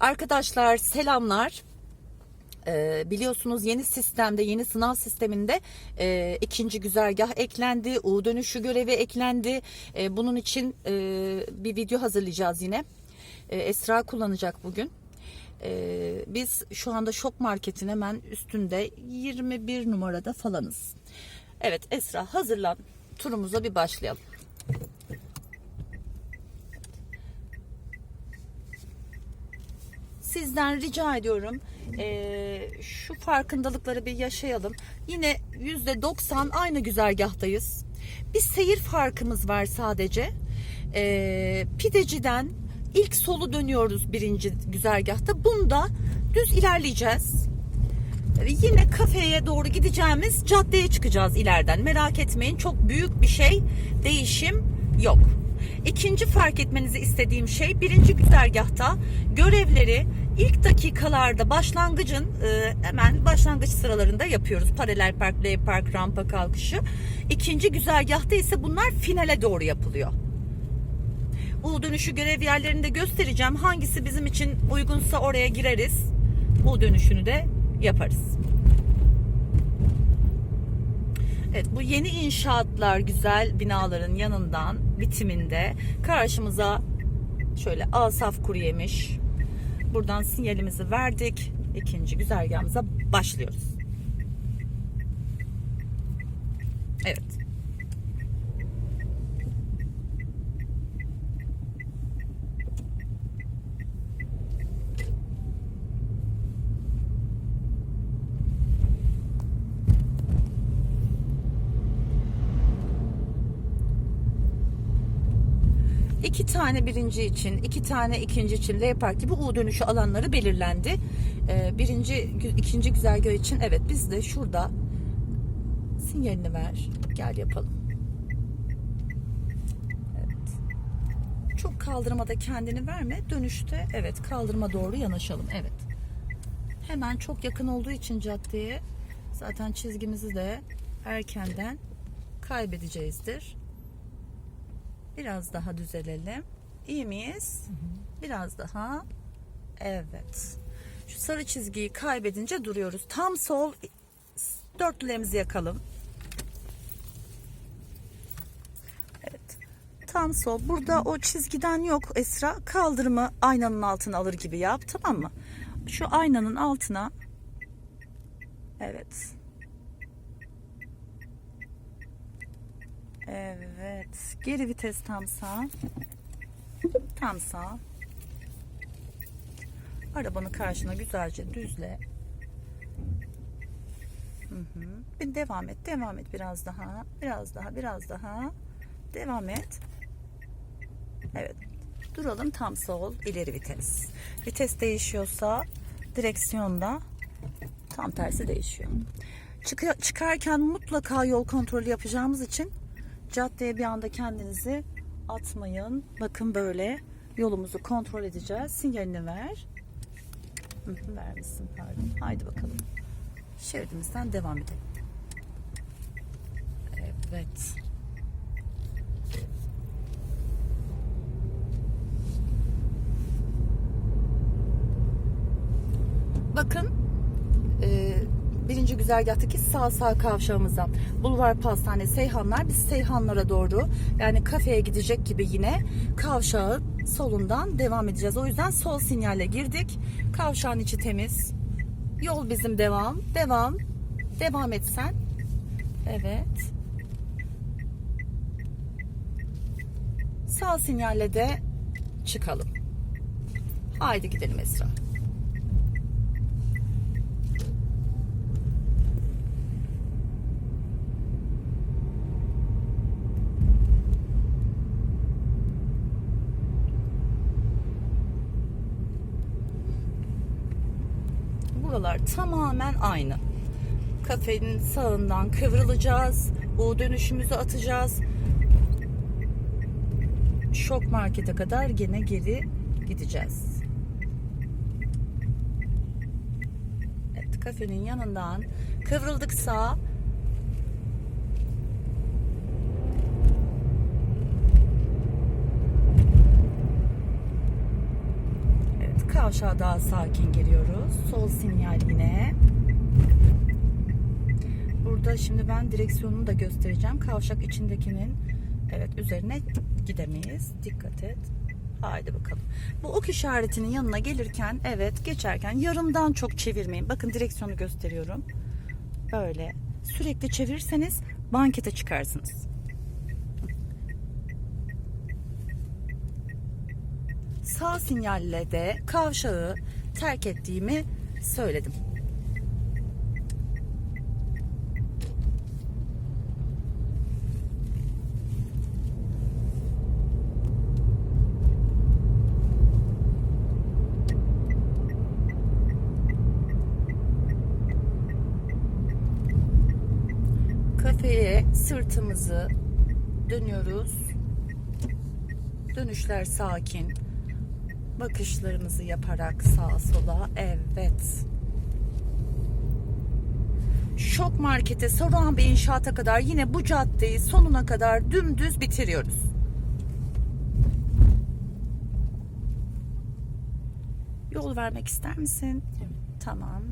Arkadaşlar selamlar. Ee, biliyorsunuz yeni sistemde, yeni sınav sisteminde e, ikinci güzergah eklendi, U dönüşü görevi eklendi. E, bunun için e, bir video hazırlayacağız yine. E, Esra kullanacak bugün. E, biz şu anda Şok Market'in hemen üstünde 21 numarada falanız. Evet Esra hazırlan. Turumuza bir başlayalım. Sizden rica ediyorum eee, şu farkındalıkları bir yaşayalım. Yine yüzde 90 aynı güzergahtayız. Bir seyir farkımız var sadece. Eee, pideciden ilk solu dönüyoruz birinci güzergahta. Bunda düz ilerleyeceğiz. Ee, Yine kafeye doğru gideceğimiz caddeye çıkacağız ileriden. Merak etmeyin çok büyük bir şey değişim yok. İkinci fark etmenizi istediğim şey birinci güzergahta görevleri ilk dakikalarda başlangıcın e, hemen başlangıç sıralarında yapıyoruz. Paralel park, L park, rampa kalkışı. İkinci güzergahta ise bunlar finale doğru yapılıyor. U dönüşü görev yerlerini de göstereceğim. Hangisi bizim için uygunsa oraya gireriz. U dönüşünü de yaparız. Evet bu yeni inşaatlar güzel binaların yanından bitiminde karşımıza şöyle Asaf Kuru Yemiş. Buradan sinyalimizi verdik. İkinci güzergahımıza başlıyoruz. Evet. İki tane birinci için, iki tane ikinci için L Park gibi U dönüşü alanları belirlendi. Ee, birinci, ikinci güzergah için evet biz de şurada sinyalini ver. Gel yapalım. Evet. Çok kaldırmada kendini verme. Dönüşte evet kaldırıma doğru yanaşalım. Evet. Hemen çok yakın olduğu için caddeye zaten çizgimizi de erkenden kaybedeceğizdir. Biraz daha düzelelim. İyi miyiz? Biraz daha. Evet. Şu sarı çizgiyi kaybedince duruyoruz. Tam sol dörtlülerimizi yakalım. Evet. Tam sol. Burada o çizgiden yok Esra. Kaldırımı aynanın altına alır gibi yap. Tamam mı? Şu aynanın altına Evet. Evet. Geri vites tam sağ. Tam sağ. Arabanın karşına güzelce düzle. Hı hı. Bir devam et. Devam et biraz daha. Biraz daha. Biraz daha. Devam et. Evet. Duralım tam sol. ileri vites. Vites değişiyorsa direksiyonda tam tersi değişiyor. Çıkı- çıkarken mutlaka yol kontrolü yapacağımız için caddeye bir anda kendinizi atmayın. Bakın böyle yolumuzu kontrol edeceğiz. Sinyalini ver. Vermişsin pardon. Haydi bakalım. Şeridimizden devam edelim. Evet. Bakın e, birinci güzergahtaki sağ sağ kavşağımıza Bulvar Pastane Seyhanlar biz Seyhanlara doğru yani kafeye gidecek gibi yine kavşağın solundan devam edeceğiz. O yüzden sol sinyalle girdik. Kavşağın içi temiz. Yol bizim devam. Devam. Devam et sen. Evet. Sağ sinyalle de çıkalım. Haydi gidelim Esra. Buralar tamamen aynı. Kafenin sağından kıvrılacağız. U dönüşümüzü atacağız. Şok markete kadar gene geri gideceğiz. Evet, kafenin yanından kıvrıldık sağa. Kavşağa daha sakin giriyoruz. Sol sinyal yine. Burada şimdi ben direksiyonunu da göstereceğim. Kavşak içindekinin evet üzerine gidemeyiz. Dikkat et. Haydi bakalım. Bu ok işaretinin yanına gelirken evet geçerken yarımdan çok çevirmeyin. Bakın direksiyonu gösteriyorum. Böyle sürekli çevirirseniz bankete çıkarsınız. Sağ sinyalle de kavşağı terk ettiğimi söyledim. Kafeye sırtımızı dönüyoruz. Dönüşler sakin. Bakışlarımızı yaparak sağa sola. Evet. Şok Market'e, Saruhan Bey İnşaat'a kadar yine bu caddeyi sonuna kadar dümdüz bitiriyoruz. Yol vermek ister misin? Tamam.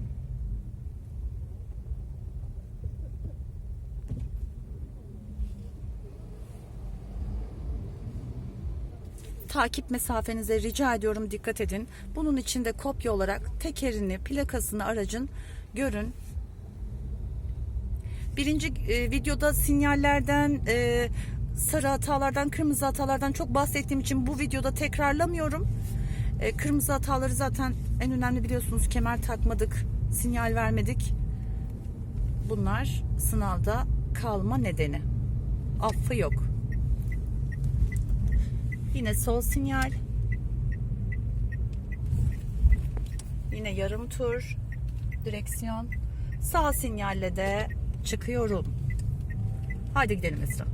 Takip mesafenize rica ediyorum dikkat edin. Bunun için de kopya olarak tekerini, plakasını aracın görün. Birinci e, videoda sinyallerden, e, sarı hatalardan, kırmızı hatalardan çok bahsettiğim için bu videoda tekrarlamıyorum. E, kırmızı hataları zaten en önemli biliyorsunuz kemer takmadık, sinyal vermedik. Bunlar sınavda kalma nedeni. Affı yok. Yine sol sinyal. Yine yarım tur. Direksiyon. Sağ sinyalle de çıkıyorum. Haydi gidelim Esra.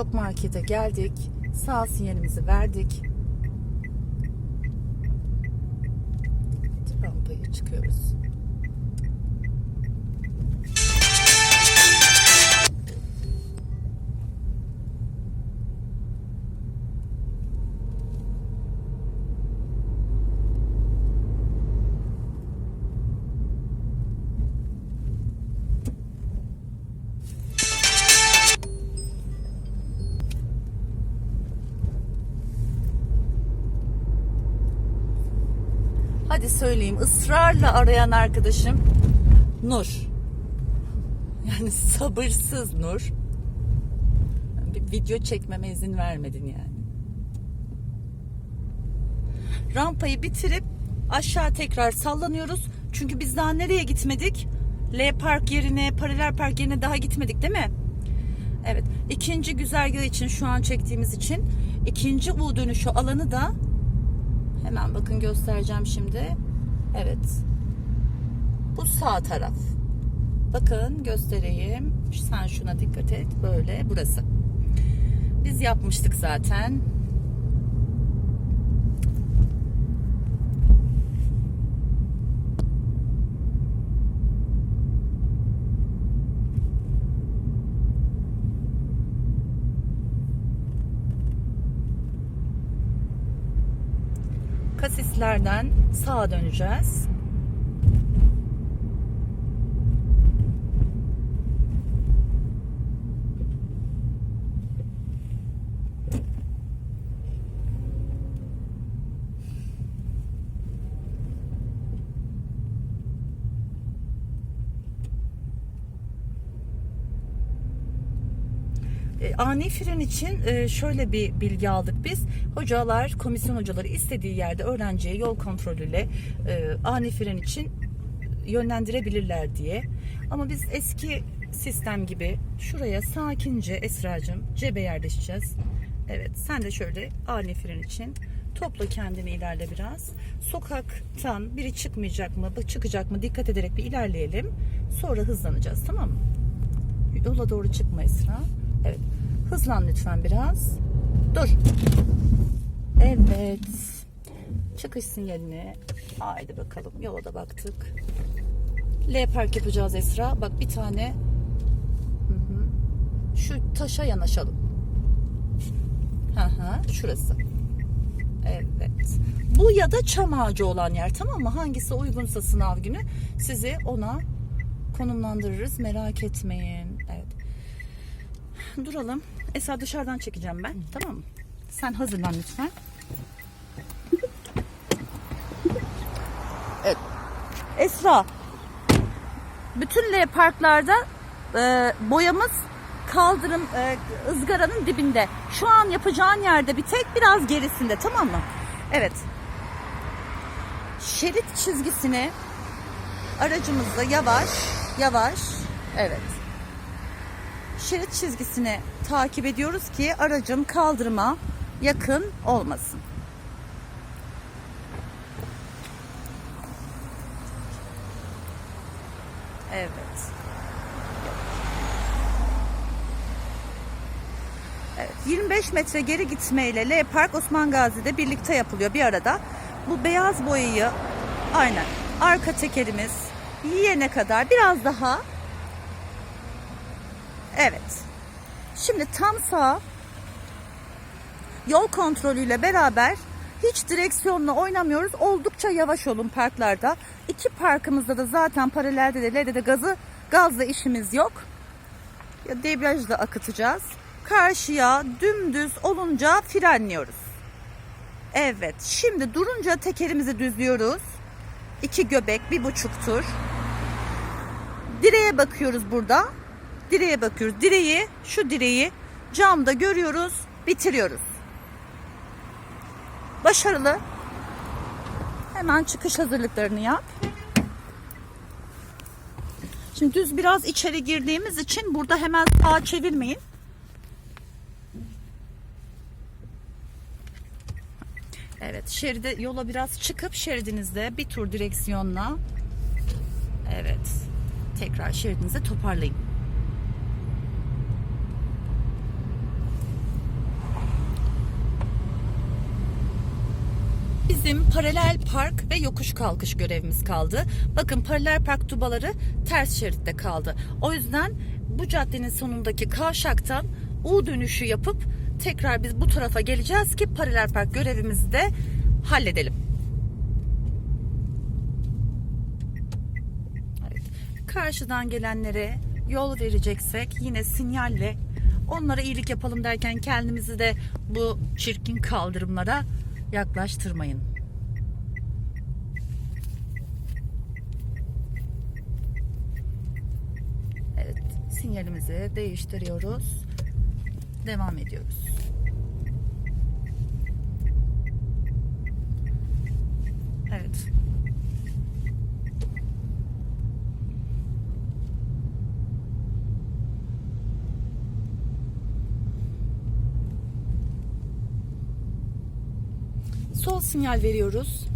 Şok markete geldik. Sağ sinyalimizi verdik. Rampaya çıkıyoruz. Söyleyeyim ısrarla arayan arkadaşım Nur. Yani sabırsız Nur. Bir video çekmeme izin vermedin yani. Rampayı bitirip aşağı tekrar sallanıyoruz. Çünkü biz daha nereye gitmedik? L park yerine, paralel park yerine daha gitmedik değil mi? Evet. ikinci güzergah için şu an çektiğimiz için ikinci U dönüşü alanı da Hemen bakın göstereceğim şimdi. Evet. Bu sağ taraf. Bakın göstereyim. Sen şuna dikkat et. Böyle burası. Biz yapmıştık zaten. Kasislerden sağa döneceğiz. E, ani fren için e, şöyle bir bilgi aldık biz. Hocalar, komisyon hocaları istediği yerde öğrenciye yol kontrolüyle e, ani fren için yönlendirebilirler diye. Ama biz eski sistem gibi şuraya sakince Esra'cığım cebe yerleşeceğiz. Evet sen de şöyle ani fren için topla kendini ilerle biraz. Sokaktan biri çıkmayacak mı, çıkacak mı dikkat ederek bir ilerleyelim. Sonra hızlanacağız tamam mı? Yola doğru çıkma Esra. Evet. Hızlan lütfen biraz. Dur. Evet. Çıkış sinyalini. Haydi bakalım. Yola da baktık. L park yapacağız Esra. Bak bir tane şu taşa yanaşalım. Hı hı, şurası. Evet. Bu ya da çam ağacı olan yer tamam mı? Hangisi uygunsa sınav günü sizi ona konumlandırırız. Merak etmeyin. Evet. Duralım. Esra dışarıdan çekeceğim ben. Tamam mı? Sen hazırlan lütfen. Evet. Esra. Bütün L parklarda e, boyamız kaldırım e, ızgaranın dibinde. Şu an yapacağın yerde bir tek biraz gerisinde tamam mı? Evet. Şerit çizgisini aracımızla yavaş yavaş evet. Şerit çizgisini takip ediyoruz ki aracın kaldırıma yakın olmasın. Evet. Evet, 25 metre geri gitmeyle L Park Osman Gazi'de birlikte yapılıyor bir arada. Bu beyaz boyayı aynen arka tekerimiz yiyene kadar biraz daha Evet. Şimdi tam sağ yol kontrolüyle beraber hiç direksiyonla oynamıyoruz. Oldukça yavaş olun parklarda. İki parkımızda da zaten paralelde de L'de de gazı gazla işimiz yok. Ya debriyajla akıtacağız. Karşıya dümdüz olunca frenliyoruz. Evet. Şimdi durunca tekerimizi düzlüyoruz. İki göbek, bir buçuk tur. Direğe bakıyoruz burada. Direğe bakıyoruz. Direği, şu direği camda görüyoruz, bitiriyoruz. Başarılı. Hemen çıkış hazırlıklarını yap. Şimdi düz biraz içeri girdiğimiz için burada hemen sağa çevirmeyin. Evet, şeride yola biraz çıkıp şeridinizde bir tur direksiyonla evet tekrar şeridinizi toparlayın. Bizim paralel park ve yokuş kalkış görevimiz kaldı. Bakın paralel park dubaları ters şeritte kaldı. O yüzden bu caddenin sonundaki kavşaktan U dönüşü yapıp tekrar biz bu tarafa geleceğiz ki paralel park görevimizi de halledelim. Evet. Karşıdan gelenlere yol vereceksek yine sinyalle onlara iyilik yapalım derken kendimizi de bu çirkin kaldırımlara yaklaştırmayın. Evet, sinyalimizi değiştiriyoruz. Devam ediyoruz. Evet. Sol sinyal veriyoruz.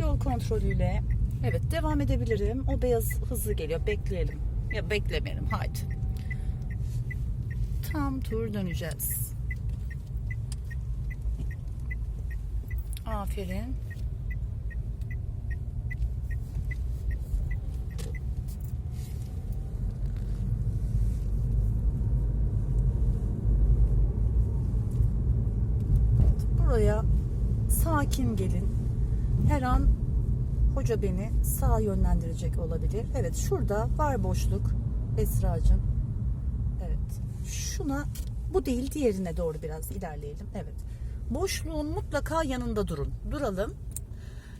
Yol kontrolüyle. Evet devam edebilirim. O beyaz hızlı geliyor. Bekleyelim. Ya beklemeyelim. Haydi. Tam tur döneceğiz. Aferin. Buraya sakin gelin. Her an hoca beni sağa yönlendirecek olabilir. Evet şurada var boşluk Esra'cığım. Evet. Şuna bu değil diğerine doğru biraz ilerleyelim. Evet. Boşluğun mutlaka yanında durun. Duralım.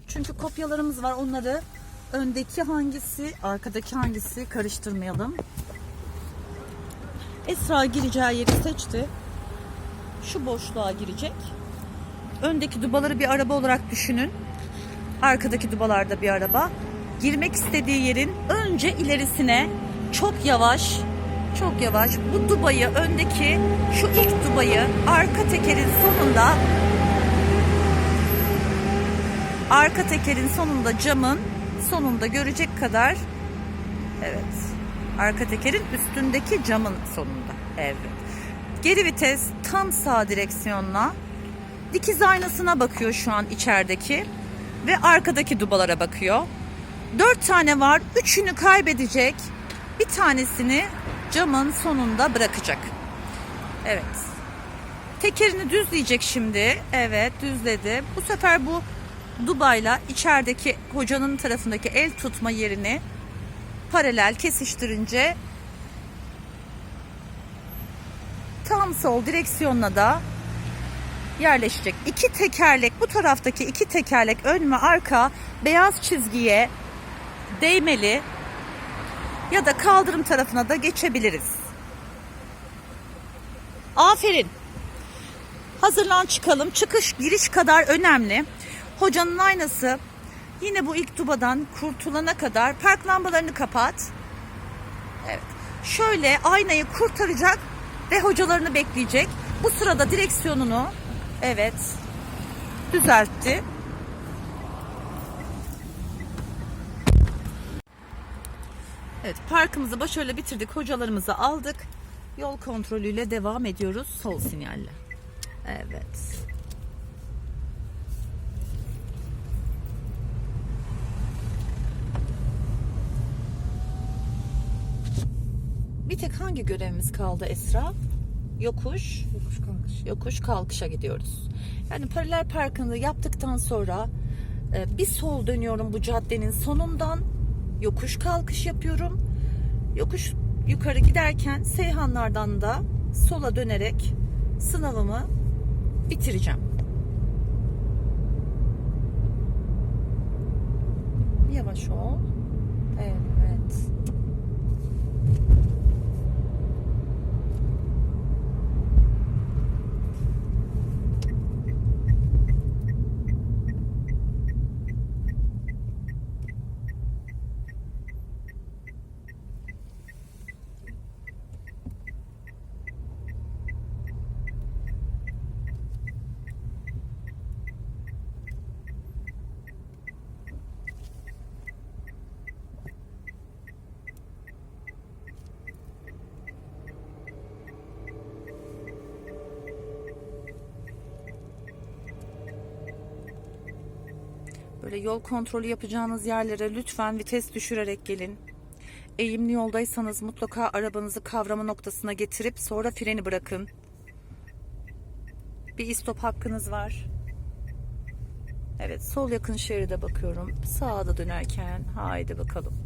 Çünkü kopyalarımız var. Onları öndeki hangisi, arkadaki hangisi karıştırmayalım. Esra gireceği yeri seçti. Şu boşluğa girecek. Öndeki dubaları bir araba olarak düşünün. Arkadaki dubalarda bir araba. Girmek istediği yerin önce ilerisine çok yavaş, çok yavaş bu dubayı öndeki şu ilk dubayı arka tekerin sonunda arka tekerin sonunda camın sonunda görecek kadar evet arka tekerin üstündeki camın sonunda evet geri vites tam sağ direksiyonla dikiz aynasına bakıyor şu an içerideki ve arkadaki dubalara bakıyor. Dört tane var üçünü kaybedecek. Bir tanesini camın sonunda bırakacak. Evet. Tekerini düzleyecek şimdi. Evet düzledi. Bu sefer bu dubayla içerideki hocanın tarafındaki el tutma yerini paralel kesiştirince tam sol direksiyonla da yerleşecek. İki tekerlek bu taraftaki iki tekerlek ön ve arka beyaz çizgiye değmeli ya da kaldırım tarafına da geçebiliriz. Aferin. Hazırlan çıkalım. Çıkış giriş kadar önemli. Hocanın aynası yine bu ilk dubadan kurtulana kadar park lambalarını kapat. Evet. Şöyle aynayı kurtaracak ve hocalarını bekleyecek. Bu sırada direksiyonunu evet düzeltti. Evet parkımızı başarıyla bitirdik. Hocalarımızı aldık. Yol kontrolüyle devam ediyoruz sol sinyalle. Evet. Bir tek hangi görevimiz kaldı Esra? Yokuş, Yokuş kalkış. yokuş kalkışa gidiyoruz. Yani paralel parkını yaptıktan sonra e, bir sol dönüyorum bu caddenin sonundan. Yokuş kalkış yapıyorum. Yokuş yukarı giderken Seyhanlardan da sola dönerek sınavımı bitireceğim. Yavaş ol. Evet. Böyle yol kontrolü yapacağınız yerlere lütfen vites düşürerek gelin. Eğimli yoldaysanız mutlaka arabanızı kavrama noktasına getirip sonra freni bırakın. Bir istop hakkınız var. Evet sol yakın şeride bakıyorum. Sağda dönerken haydi bakalım.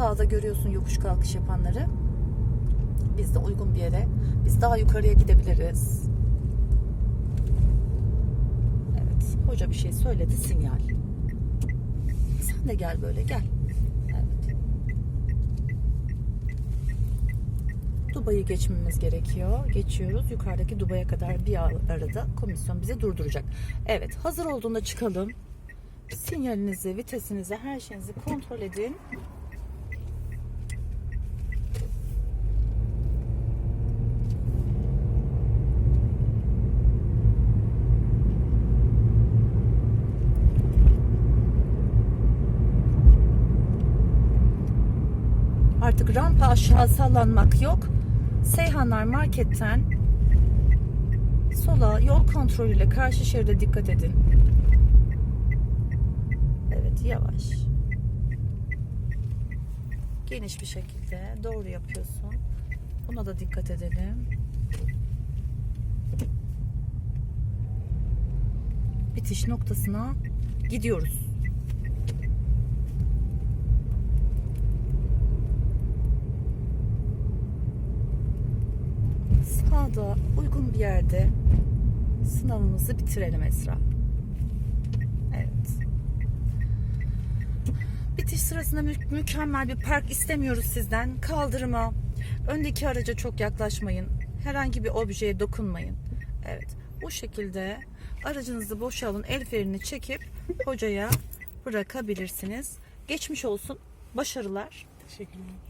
Sağda görüyorsun yokuş kalkış yapanları. Biz de uygun bir yere, biz daha yukarıya gidebiliriz. Evet, hoca bir şey söyledi, sinyal. Sen de gel böyle, gel. Evet. Dubai'yi geçmemiz gerekiyor. Geçiyoruz. Yukarıdaki Dubai'ye kadar bir arada komisyon bizi durduracak. Evet, hazır olduğunda çıkalım. Sinyalinizi, vitesinizi, her şeyinizi kontrol edin. Rampa aşağı sallanmak yok. Seyhanlar marketten sola yol kontrolüyle karşı şeride dikkat edin. Evet yavaş. Geniş bir şekilde doğru yapıyorsun. Buna da dikkat edelim. Bitiş noktasına gidiyoruz. Sağda uygun bir yerde sınavımızı bitirelim Esra. Evet. Bitiş sırasında mü- mükemmel bir park istemiyoruz sizden. Kaldırıma, öndeki araca çok yaklaşmayın. Herhangi bir objeye dokunmayın. Evet. Bu şekilde aracınızı boşa alın. El ferini çekip hocaya bırakabilirsiniz. Geçmiş olsun. Başarılar. Teşekkürler.